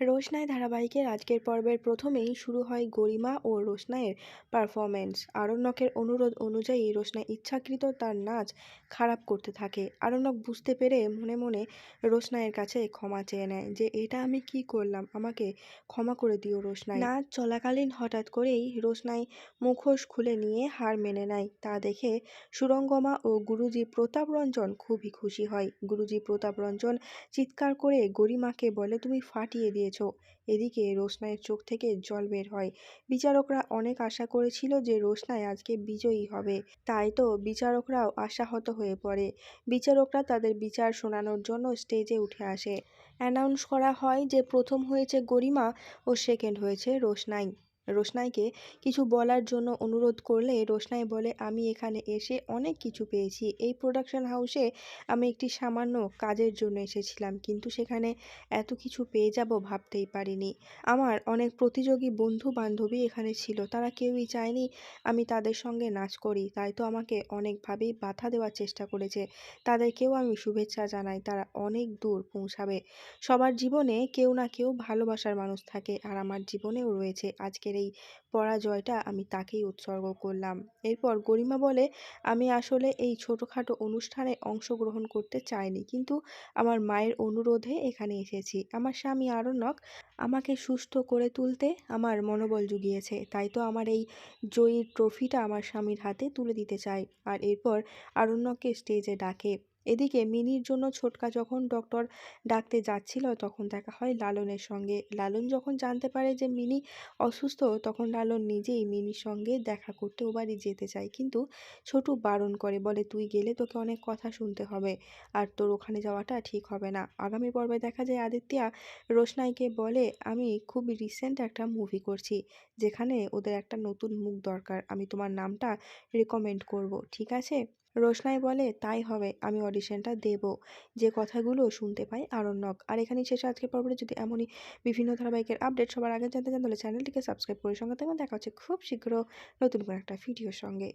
রোশনাই ধারাবাহিকের আজকের পর্বের প্রথমেই শুরু হয় গরিমা ও রোশনাইয়ের পারফরমেন্স আরণ্যকের অনুরোধ অনুযায়ী রোশনাই ইচ্ছাকৃত তার নাচ খারাপ করতে থাকে। আরণ্যক বুঝতে পেরে মনে মনে রোশনাইয়ের কাছে ক্ষমা চেয়ে নেয় যে, এটা আমি কি করলাম? আমাকে ক্ষমা করে দিও রোশনাই। নাচ চলাকালীন হঠাৎ করেই রোশনাই মুখোশ খুলে নিয়ে হার মেনে নেয়। তা দেখে সুরঙ্গমা ও গুরুজি প্রতাপ রঞ্জন খুবই খুশি হয়। গুরুজি প্রতাপ রঞ্জন চিৎকার করে গরিমাকে বলে, তুমি ফাটিয়ে দিয়েছ। এদিকে রোশনাইয়ের চোখ থেকে জল বের হয়। বিচারকরা অনেক আশা করেছিল যে রোশনাই আজকে বিজয়ী হবে। তাই তো বিচারকরাও আশাহত হয়ে পড়ে। বিচারকরা তাদের বিচার শোনানোর জন্য স্টেজে উঠে আসে। অ্যানাউন্স করা হয় যে প্রথম হয়েছে গরিমা ও সেকেন্ড হয়েছে রোশনাই। রোশনাইকে কিছু বলার জন্য অনুরোধ করলে রোশনাই বলে, আমি এখানে এসে অনেক কিছু পেয়েছি। এই প্রোডাকশন হাউসে আমি একটি সামান্য কাজের জন্য এসেছিলাম, কিন্তু সেখানে এত কিছু পেয়ে যাব ভাবতেই পারিনি। আমার অনেক প্রতিযোগী বন্ধু বান্ধবী এখানে ছিল, তারা কেউই চায়নি আমি তাদের সঙ্গে নাচ করি, তাই তো আমাকে অনেকভাবেই বাধা দেওয়ার চেষ্টা করেছে। তাদেরকেও আমি শুভেচ্ছা জানাই, তারা অনেক দূর পৌঁছাবে। সবার জীবনে কেউ না কেউ ভালোবাসার মানুষ থাকে, আর আমার জীবনেও রয়েছে। আজকের এই পরাজয়টা আমি তাকেই উৎসর্গ করলাম। এরপর গরিমা বলে, আমি আসলে এই ছোটোখাটো অনুষ্ঠানে অংশগ্রহণ করতে চাইনি, কিন্তু আমার মায়ের অনুরোধে এখানে এসেছি। আমার স্বামী আরণ্যক আমাকে সুস্থ করে তুলতে আমার মনোবল জুগিয়েছে, তাই তো আমার এই জয়ীর ট্রফিটা আমার স্বামীর হাতে তুলে দিতে চাই। আর এরপর আরণ্যককে স্টেজে ডাকে এদিকে মিনির জন্য ছোটকা যখন ডক্টর ডাকতে যাচ্ছিল, তখন দেখা হয় লালনের সঙ্গে। লালন যখন জানতে পারে যে মিনি অসুস্থ, তখন লালন নিজেই মিনির সঙ্গে দেখা করতে ও বাড়ি যেতে চায়। কিন্তু ছোটু বারণ করে, বলে, তুই গেলে তোকে অনেক কথা শুনতে হবে, আর তোর ওখানে যাওয়াটা ঠিক হবে না। আগামী পর্বে দেখা যায় আদিত্যা রোশনাইকে বলে, আমি খুব রিসেন্ট একটা মুভি করছি, যেখানে ওদের একটা নতুন মুখ দরকার। আমি তোমার নামটা রেকমেন্ড করব, ঠিক আছে? রোশনাই বলে, তাই হবে, আমি অডিশনটা দেব। যে কথাগুলো শুনতে পাই আরণ্যক। আর এখানেই শেষ আজকের পর্বটি। যদি এমনই বিভিন্ন ধারাবাহিকের আপডেট সবার আগে জানতে চান, তাহলে চ্যানেলটিকে সাবস্ক্রাইব করে সঙ্গে থাকবেন দেখা হচ্ছে খুব শীঘ্র নতুন করে একটা ভিডিওর সঙ্গে।